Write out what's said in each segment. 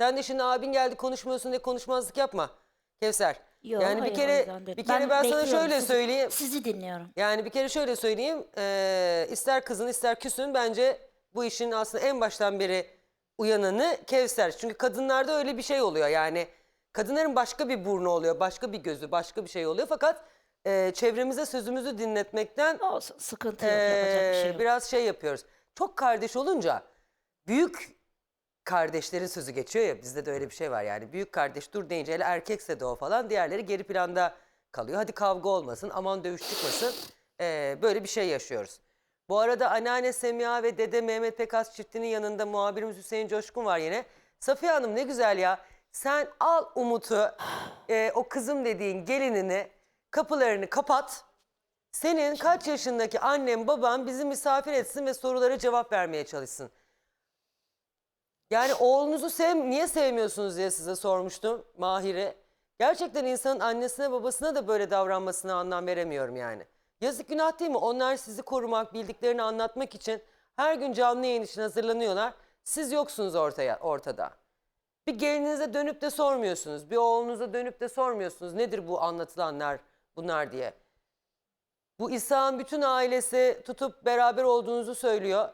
Sen de şimdi abin geldi konuşmuyorsun diye konuşmazlık yapma Kevser. Yok, yani bir hayır, o kere yüzden bir kere ben, sana bekliyorum, şöyle sizi- söyleyeyim. Sizi dinliyorum. Yani bir kere şöyle söyleyeyim. eee, ister kızın ister küsün bence bu işin aslında en baştan beri uyananı Kevser. Çünkü kadınlarda öyle bir şey oluyor yani. Kadınların başka bir burnu oluyor, başka bir gözü, başka bir şey oluyor. Fakat eee, çevremize sözümüzü dinletmekten Olsun sıkıntı yok yapacak bir şey eee, yok. biraz şey yapıyoruz. Çok kardeş olunca büyük kardeşlerin sözü geçiyor ya bizde de öyle bir şey var yani. Büyük kardeş dur deyince hele erkekse de o falan diğerleri geri planda kalıyor. Hadi kavga olmasın aman dövüş çıkmasın Eee, böyle bir şey yaşıyoruz. Bu arada anneanne Semiha ve dede Mehmet Pekas çiftinin yanında muhabirimiz Hüseyin Coşkun var yine. Safiye Hanım ne güzel ya. Sen al Umut'u eee, o kızım dediğin gelinini kapılarını kapat. Senin kaç yaşındaki annen baban bizi misafir etsin ve sorulara cevap vermeye çalışsın. Yani oğlunuzu sev niye sevmiyorsunuz diye size sormuştum Mahir'e. Gerçekten insanın annesine babasına da böyle davranmasına anlam veremiyorum yani. Yazık günah değil mi? Onlar sizi korumak, bildiklerini anlatmak için her gün canlı yayın için hazırlanıyorlar. Siz yoksunuz ortaya, ortada. Bir gelinize dönüp de sormuyorsunuz. Bir oğlunuza dönüp de sormuyorsunuz. Nedir bu anlatılanlar bunlar diye. Bu İsa'nın bütün ailesi tutup beraber olduğunuzu söylüyor.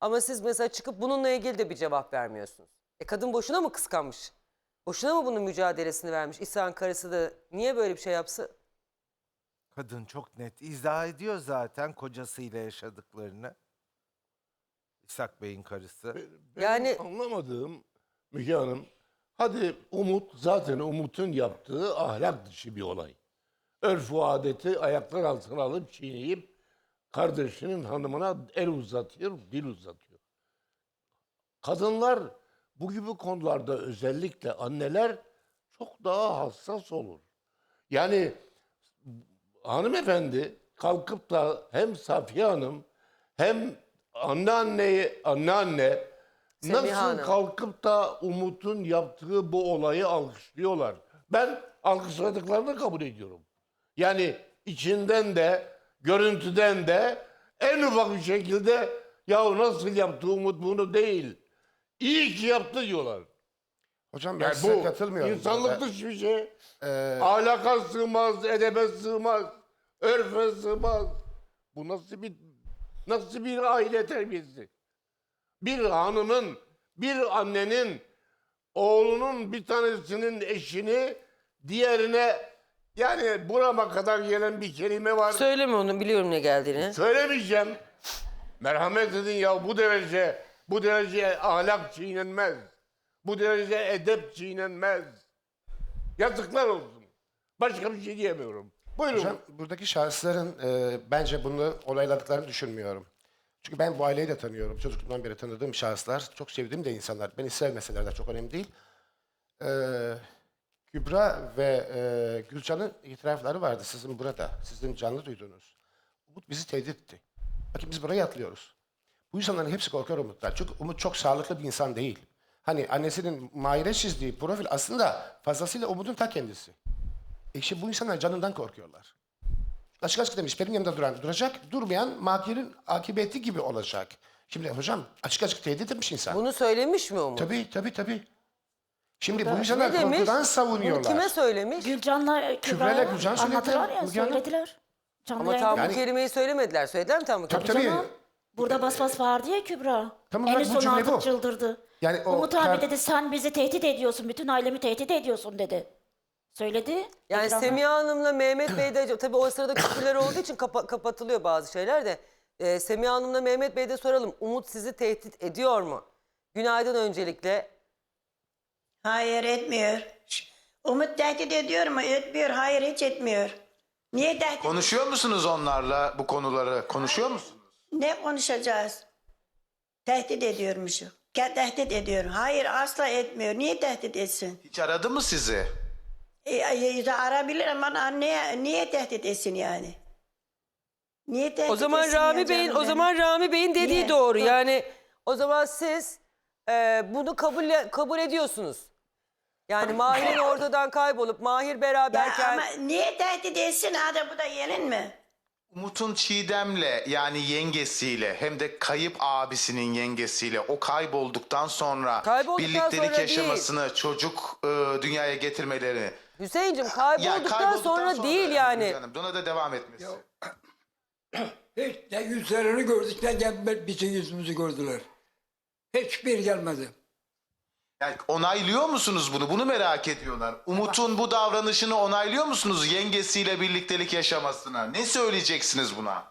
Ama siz mesela çıkıp bununla ilgili de bir cevap vermiyorsunuz. E kadın boşuna mı kıskanmış? Boşuna mı bunun mücadelesini vermiş? İsa'nın karısı da niye böyle bir şey yapsın? Kadın çok net izah ediyor zaten kocasıyla yaşadıklarını. İshak Bey'in karısı. Benim Yani- anlamadığım Müge Hanım, hadi Umut zaten Umut'un yaptığı ahlak dışı bir olay. Örf ve adeti ayaklar altına alıp çiğneyip kardeşinin hanımına el uzatıyor, dil uzatıyor. Kadınlar bu gibi konularda özellikle anneler çok daha hassas olur. Yani hanımefendi kalkıp da hem Safiye Hanım hem anneanneyi anneanne Semiha nasıl Hanım. kalkıp da Umut'un yaptığı bu olayı alkışlıyorlar. Ben alkışladıklarını kabul ediyorum. Yani içinden de görüntüden de en ufak bir şekilde ya nasıl yaptı Umut bunu değil. İyi ki yaptı diyorlar. Hocam ben Yani size bu katılmıyorum. insanlık burada. dışı bir şey. Ee, Ahlaka sığmaz, edebe sığmaz, örfe sığmaz. Bu nasıl bir nasıl bir aile terbiyesi? Bir hanımın, bir annenin oğlunun bir tanesinin eşini diğerine yani burama kadar gelen bir kelime var. Söyleme onu biliyorum ne geldiğini. Söylemeyeceğim. Merhamet edin ya bu derece, bu derece ahlak çiğnenmez. Bu derece edep çiğnenmez. Yazıklar olsun. Başka bir şey diyemiyorum. Buyurun. hocam buradaki şahısların e, bence bunu olayladıklarını düşünmüyorum. Çünkü ben bu aileyi de tanıyorum. Çocukluğumdan beri tanıdığım şahıslar. Çok sevdiğim de insanlar. Beni sevmeseler de çok önemli değil. Ee, Kübra ve e, Gülcan'ın itirafları vardı sizin burada. Sizin canlı duyduğunuz. Umut bizi tehdit etti. Bakın biz buraya atlıyoruz. Bu insanların hepsi korkar Umut'tan. Çünkü Umut çok sağlıklı bir insan değil. Hani annesinin Mahir'e çizdiği profil aslında fazlasıyla Umut'un ta kendisi. E işte bu insanlar canından korkuyorlar. Açık açık demiş benim yanımda duran duracak, durmayan Mahir'in akıbeti gibi olacak. Şimdi hocam açık açık tehdit etmiş insan. Bunu söylemiş mi Umut? Tabii tabii tabii. Şimdi bu Ne insanlar demiş? korkudan Bunu savunuyorlar. kime söylemiş? Gülcan'la Kübra'yla Kübra'ya Gülcan söyledi, anlattılar ya Müge Hanım. söylediler. Canlı Ama yayında. tam Yani- bu kelimeyi söylemediler. Söylediler mi tam bu Tabii kelimeyi? tabii. Canım, Burada bas bas bağırdı ya Kübra. Tam en bu son cümle artık bu. çıldırdı. Yani o Umut abi kar- dedi sen bizi tehdit ediyorsun. Bütün ailemi tehdit ediyorsun dedi. Söyledi. Yani Ekran'a. Semiha Hanım'la Mehmet Bey de tabii o sırada küfürler olduğu için kapa- kapatılıyor bazı şeyler de. Ee, Semiha Hanım'la Mehmet Bey'e de soralım. Umut sizi tehdit ediyor mu? Günaydın öncelikle. Hayır etmiyor. Umut tehdit ediyor mu? Etmiyor. Hayır hiç etmiyor. Niye tehdit? Konuşuyor musunuz onlarla bu konuları? Konuşuyor musunuz? Ne konuşacağız? Tehdit ediyormuşum. Ke- Tehdit ediyor. Hayır asla etmiyor. Niye tehdit etsin? Hiç aradı mı sizi? E, e, arabilir ama anneye niye tehdit etsin yani? Niye tehdit O zaman etsin ya Rami Bey'in canım o benim? zaman Rami Bey'in dediği Niye? doğru. Dur. Yani o zaman siz e, bunu kabul kabul ediyorsunuz. Yani Mahir'in ortadan kaybolup Mahir Ya beraberken ama niye tehdit etsin? Bu da yenin mi? Umut'un Çiğdem'le yani yengesiyle hem de kayıp abisinin yengesiyle o kaybolduktan sonra Kaybolduktan birliktelik sonra değil. yaşamasını, çocuk e, dünyaya getirmelerini. Hüseyin'cim kaybolduktan, kaybolduktan sonra, değil yani. Hanım, Buna da devam etmesi. Hiç ne yüzlerini gördük ne gel- bizim yüzümüzü gördüler. Hiçbir gelmedi. Yani onaylıyor musunuz bunu? Bunu merak ediyorlar. Umut'un bu davranışını onaylıyor musunuz? Yengesiyle birliktelik yaşamasına. Ne söyleyeceksiniz buna?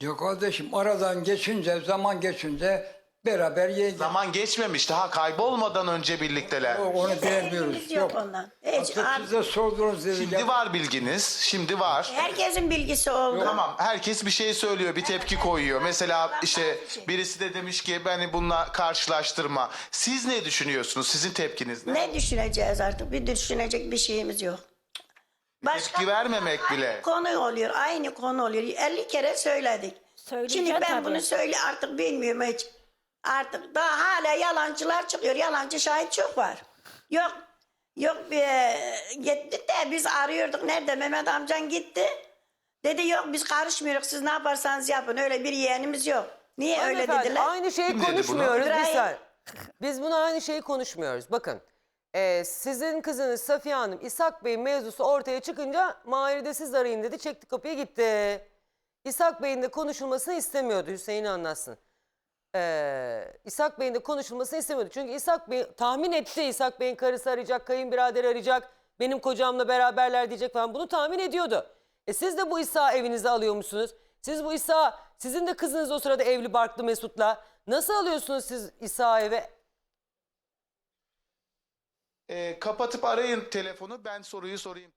Ya kardeşim aradan geçince, zaman geçince beraber ye. Zaman geçmemiş. Daha kaybolmadan önce birlikteler. Yok, onu Bilgimiz diyemiyoruz. yok Yok. ondan. Hiç. Artık Abi, siz de sordunuz dedi. Şimdi var bilginiz. Şimdi var. herkesin bilgisi oldu. Tamam herkes bir şey söylüyor, bir tepki koyuyor. Mesela işte birisi de demiş ki beni bununla karşılaştırma. Siz ne düşünüyorsunuz? Sizin tepkiniz ne? Ne düşüneceğiz artık? Bir düşünecek bir şeyimiz yok. Tepki vermemek bile. Konu oluyor, aynı konu oluyor. 50 kere söyledik. Söyleyeceğim Şimdi ben tabii. bunu söyle artık bilmiyorum hiç. Artık daha hala yalancılar çıkıyor. Yalancı şahit çok var. Yok, yok bir gitti de biz arıyorduk. Nerede Mehmet amcan gitti. Dedi yok biz karışmıyoruz. Siz ne yaparsanız yapın. Öyle bir yeğenimiz yok. Niye öyle Hanımefendi, dediler? Aynı şeyi Kim dedi bunu? konuşmuyoruz. Bir İbrahim. saniye. Biz bunu aynı şeyi konuşmuyoruz. Bakın e, sizin kızınız Safiye Hanım İshak Bey'in mevzusu ortaya çıkınca Mahir'i de siz arayın dedi. Çekti kapıya gitti. İshak Bey'in de konuşulmasını istemiyordu. Hüseyin anlatsın. Ee, İshak Bey'in de konuşulmasını istemiyordu. Çünkü İshak Bey tahmin etti. İshak Bey'in karısı arayacak, kayınbirader arayacak. Benim kocamla beraberler diyecek falan. Bunu tahmin ediyordu. E siz de bu İsa evinize alıyormuşsunuz. Siz bu İsa, sizin de kızınız o sırada evli barklı Mesut'la. Nasıl alıyorsunuz siz İsa eve? Ee, kapatıp arayın telefonu ben soruyu sorayım.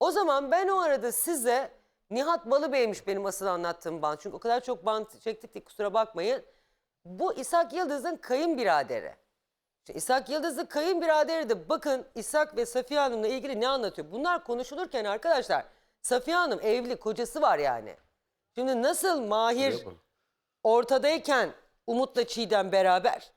O zaman ben o arada size Nihat Balıbey'miş benim asıl anlattığım bant. Çünkü o kadar çok bant çektik ki kusura bakmayın. Bu İshak Yıldız'ın kayınbiraderi. İşte İshak Yıldız'ın kayınbiraderi de bakın İshak ve Safiye Hanım'la ilgili ne anlatıyor? Bunlar konuşulurken arkadaşlar Safiye Hanım evli kocası var yani. Şimdi nasıl Mahir ortadayken Umut'la Çiğdem beraber.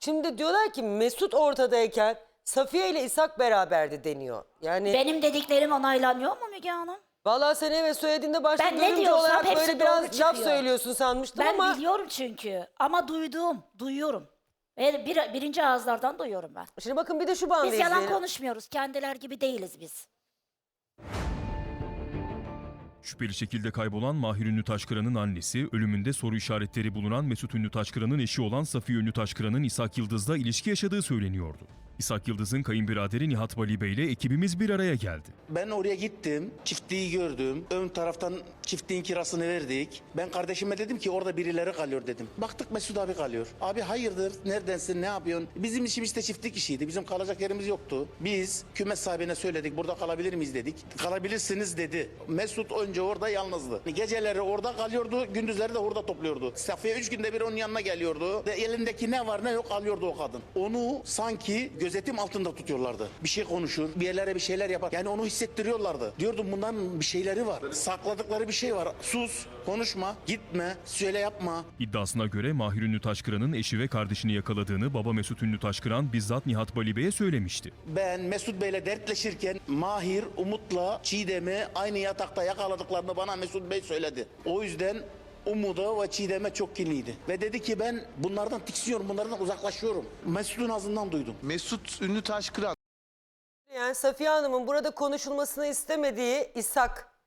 Şimdi diyorlar ki Mesut ortadayken Safiye ile İshak beraberdi deniyor. Yani Benim dediklerim onaylanıyor mu Müge Hanım? Vallahi sen evet söylediğinde başta Ben ne görümce diyorsam olarak hepsi böyle doğru biraz laf çıkıyor. söylüyorsun sanmıştım Ben ama biliyorum çünkü. Ama duyduğum, duyuyorum. Ve bir, birinci ağızlardan duyuyorum ben. şimdi bakın bir de şu bandı Biz yalan izleyelim. konuşmuyoruz. Kendiler gibi değiliz biz. Şüpheli şekilde kaybolan Mahir Ünlü Taşkıran'ın annesi, ölümünde soru işaretleri bulunan Mesut Ünlü Taşkıran'ın eşi olan Safiye Ünlü Taşkıran'ın İshak Yıldız'la ilişki yaşadığı söyleniyordu. İshak Yıldız'ın kayınbiraderi Nihat Vali Bey ile ekibimiz bir araya geldi. Ben oraya gittim, çiftliği gördüm. Ön taraftan çiftliğin kirasını verdik. Ben kardeşime dedim ki orada birileri kalıyor dedim. Baktık Mesut abi kalıyor. Abi hayırdır, neredensin, ne yapıyorsun? Bizim işimiz de çiftlik işiydi. Bizim kalacak yerimiz yoktu. Biz kümes sahibine söyledik, burada kalabilir miyiz dedik. Kalabilirsiniz dedi. Mesut önce orada yalnızdı. Geceleri orada kalıyordu, gündüzleri de orada topluyordu. Safiye üç günde bir onun yanına geliyordu. Ve elindeki ne var ne yok alıyordu o kadın. Onu sanki gözetim altında tutuyorlardı. Bir şey konuşur, bir yerlere bir şeyler yapar. Yani onu hissettiriyorlardı. Diyordum bundan bir şeyleri var. Sakladıkları bir şey var. Sus, konuşma, gitme, söyle yapma. İddiasına göre Mahir Ünlü Taşkıran'ın eşi ve kardeşini yakaladığını baba Mesut Ünlü Taşkıran bizzat Nihat Vali Bey'e söylemişti. Ben Mesut Bey'le dertleşirken Mahir, Umut'la Çiğdem'i aynı yatakta yakaladıklarını bana Mesut Bey söyledi. O yüzden Umut'a ve Çiğdem'e çok kinliydi. Ve dedi ki ben bunlardan tiksiniyorum, bunlardan uzaklaşıyorum. Mesut'un ağzından duydum. Mesut Ünlü Taşkıran Yani Safiye Hanım'ın burada konuşulmasını istemediği İshak.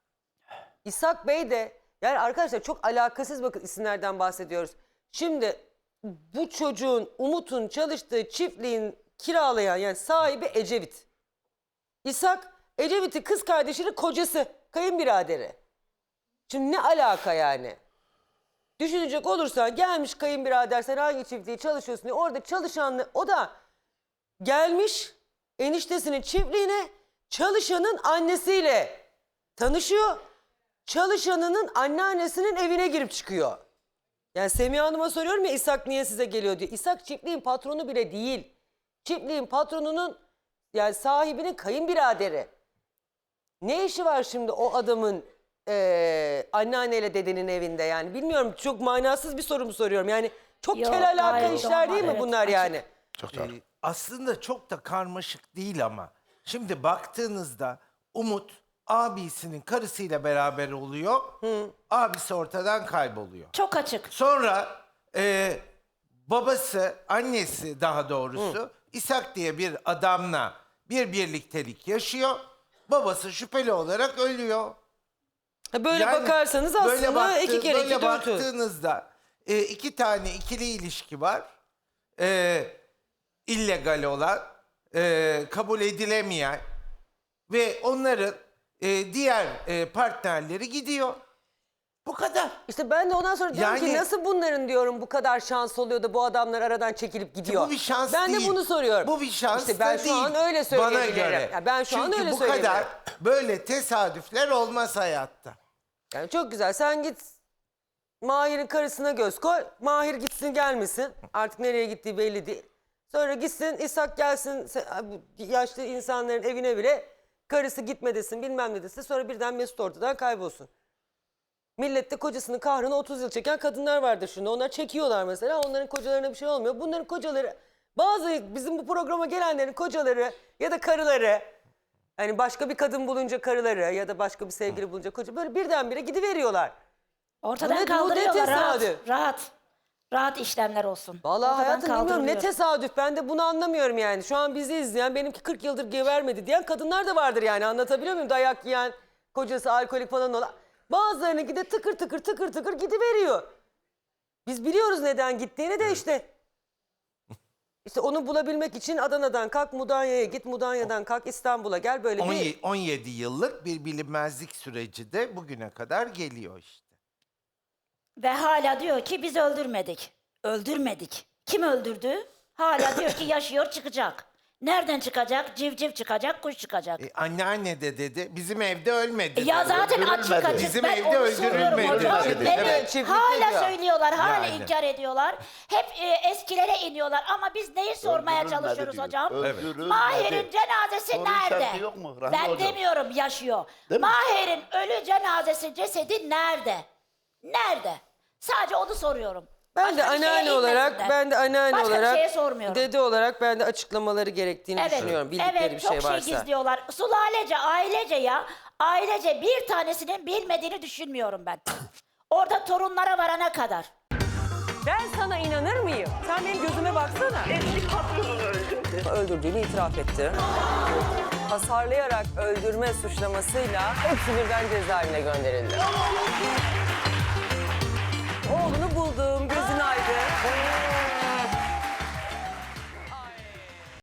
İshak Bey de yani arkadaşlar çok alakasız bakın isimlerden bahsediyoruz. Şimdi bu çocuğun Umut'un çalıştığı çiftliğin kiralayan yani sahibi Ecevit. İshak Ecevit'in kız kardeşinin kocası, kayınbiraderi. Şimdi ne alaka yani? Düşünecek olursan gelmiş kayınbirader sen hangi çiftliği çalışıyorsun diye orada çalışanlı o da gelmiş eniştesinin çiftliğine çalışanın annesiyle tanışıyor. Çalışanının anneannesinin evine girip çıkıyor. Yani Semiha Hanım'a soruyorum ya İshak niye size geliyor diye. İshak çiftliğin patronu bile değil. Çiftliğin patronunun yani sahibinin kayınbiraderi. Ne işi var şimdi o adamın eee anneanneyle dedenin evinde yani bilmiyorum çok manasız bir soru mu soruyorum yani çok Yok, kel alaka gayet işler normal, değil mi evet, bunlar açık. yani? Çok doğru. Ee, aslında çok da karmaşık değil ama. Şimdi baktığınızda Umut abisinin karısıyla beraber oluyor. Abisi ortadan kayboluyor. Çok açık. Sonra e, babası, annesi daha doğrusu İshak diye bir adamla bir birliktelik yaşıyor. Babası şüpheli olarak ölüyor. Böyle Yani bakarsanız aslında böyle baktı- iki kere böyle iki dört. baktığınızda e, iki tane ikili ilişki var. E, illegal olan, e, kabul edilemeyen ve onların e, diğer e, partnerleri gidiyor. Bu kadar. İşte ben de ondan sonra diyorum ki Yani- nasıl bunların diyorum bu kadar şans oluyor da bu adamlar aradan çekilip gidiyor. Bu bir şans ben değil. de bunu soruyorum. Bu bir şans İşte ben da şu an öyle Bana söyleyebilirim. göre. Ya ben şu an Çünkü öyle bu söyleyebilirim. kadar böyle tesadüfler olmaz hayatta. Yani çok güzel. Sen git Mahir'in karısına göz koy. Mahir gitsin gelmesin. Artık nereye gittiği belli değil. Sonra gitsin İshak gelsin se- bu yaşlı insanların evine bile karısı gitme desin bilmem ne desin. Sonra birden Mesut ortadan kaybolsun. Millette kocasının kahrını 30 yıl çeken kadınlar vardır şimdi. Onlar çekiyorlar mesela. Onların kocalarına bir şey olmuyor. Bunların kocaları bazı bizim bu programa gelenlerin kocaları ya da karıları Hani başka bir kadın bulunca karıları ya da başka bir sevgili bulunca koca böyle birdenbire gidiveriyorlar. Ortadan Bu ne- bu ne kaldırıyorlar rahat. tesadüf? Rahat. Rahat işlemler olsun. Vallahi Ortadan hayatım bilmiyorum ne kaldırılıyor. tesadüf ben de bunu anlamıyorum yani. Şu an bizi izleyen benimki 40 yıldır gebermedi diyen kadınlar da vardır yani anlatabiliyor muyum? Dayak yiyen, kocası alkolik falan olan. Bazılarınınki de tıkır tıkır tıkır tıkır gidiveriyor. Biz biliyoruz neden gittiğini de işte. İşte onu bulabilmek için Adana'dan kalk Mudanya'ya git, Mudanya'dan kalk İstanbul'a gel böyle bir... 17, 17 yıllık bir bilinmezlik süreci de bugüne kadar geliyor işte. Ve hala diyor ki biz öldürmedik. Öldürmedik. Kim öldürdü? Hala diyor ki yaşıyor çıkacak. Nereden çıkacak? Civciv çıkacak, kuş çıkacak. E, anneanne de dedi bizim evde ölmedi. Ya dedi. zaten açık açık Bizim ben evde onu soruyorum öldürülmedi hocam. dedi. Evet, hala söylüyorlar, hala Yani. inkar ediyorlar. Hep e, eskilere iniyorlar ama biz neyi sormaya Öldürülmedi çalışıyoruz diyor. hocam? Öldürülmedi. Mahir'in cenazesi Soru nerede? işareti yok mu Rahmi Ben hocam? demiyorum yaşıyor. Değil mi? Mahir'in ölü cenazesi cesedi nerede? Nerede? Sadece onu soruyorum. Ben de bir şeye anneanne olarak, inmesinler. ben de anneanne Başka bir olarak, şeye sormuyorum. dede olarak ben de açıklamaları gerektiğini Evet, düşünüyorum. Bildikleri evet, bir şey çok varsa. şey gizliyorlar. Sulalece, ailece ya. Ailece bir tanesinin bilmediğini düşünmüyorum ben. Orada torunlara varana kadar. Ben sana inanır mıyım? Sen benim gözüme baksana. Eski patronunu öldürdü. Öldürdüğünü itiraf etti. Hasarlayarak öldürme suçlamasıyla hepsi birden cezaevine gönderildi. Oğlunu aydın.